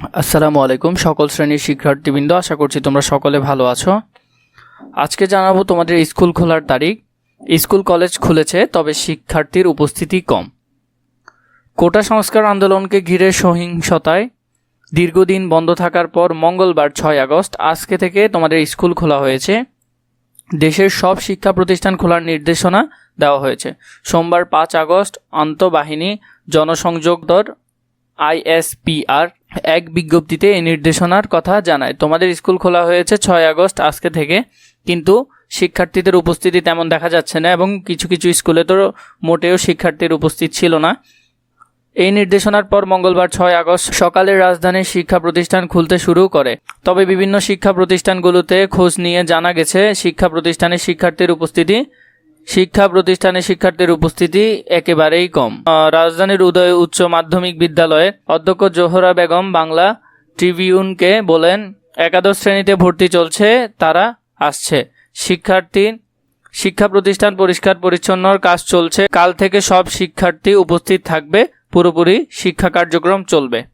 আসসালামু আলাইকুম, সকল শ্রেণির শিক্ষার্থীবৃন্দ, আশা করছি তোমরা সকলে ভালো আছো। আজকে জানাব তোমাদের স্কুল খোলার তারিখ। স্কুল কলেজ খুলেছে, তবে শিক্ষার্থীর উপস্থিতি কম। কোটা সংস্কার আন্দোলনকে ঘিরে সহিংসতায়। দীর্ঘদিন বন্ধ থাকার পর মঙ্গলবার ছয় আগস্ট, আজকে থেকে তোমাদের স্কুল খোলা হয়েছে। দেশের সব শিক্ষা প্রতিষ্ঠান খোলার নির্দেশনা দেওয়া হয়েছে। সোমবার পাঁচ আগস্ট, আন্তঃবাহিনী জনসংযোগ দর আইএসপিআর এক বিজ্ঞপ্তিতে এই নির্দেশনার কথা জানায়। তোমাদের স্কুল খোলা হয়েছে ছয় আগস্ট আজকে থেকে, কিন্তু শিক্ষার্থীদের উপস্থিতি তেমন দেখা যাচ্ছে না এবং কিছু কিছু স্কুলে তো মোটেও শিক্ষার্থীর উপস্থিত ছিল না। এই নির্দেশনার পর মঙ্গলবার ছয় আগস্ট সকালে রাজধানীর শিক্ষা প্রতিষ্ঠান খুলতে শুরু করে। তবে বিভিন্ন শিক্ষা প্রতিষ্ঠানগুলোতে খোঁজ নিয়ে জানা গেছে, শিক্ষা প্রতিষ্ঠানে শিক্ষার্থীর উপস্থিতি শিক্ষা প্রতিষ্ঠানে শিক্ষার্থীর উপস্থিতি একেবারেই কম। রাজধানীর উদয় উচ্চ মাধ্যমিক বিদ্যালয়ের অধ্যক্ষ জোহরা বেগম বাংলা ট্রিবিউনকে বলেন, একাদশ শ্রেণীতে ভর্তি চলছে, তারা আসছে। শিক্ষার্থী শিক্ষা প্রতিষ্ঠান পরিষ্কার পরিচ্ছন্নর কাজ চলছে। কাল থেকে সব শিক্ষার্থী উপস্থিত থাকবে। পুরোপুরি শিক্ষা কার্যক্রম চলবে।